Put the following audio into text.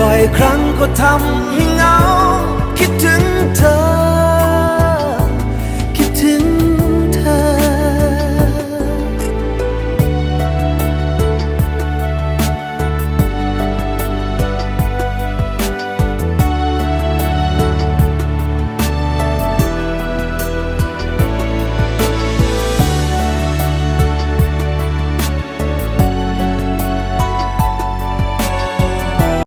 บ่อยครั้งก็ทำให้เหงา คิดถึงเธอ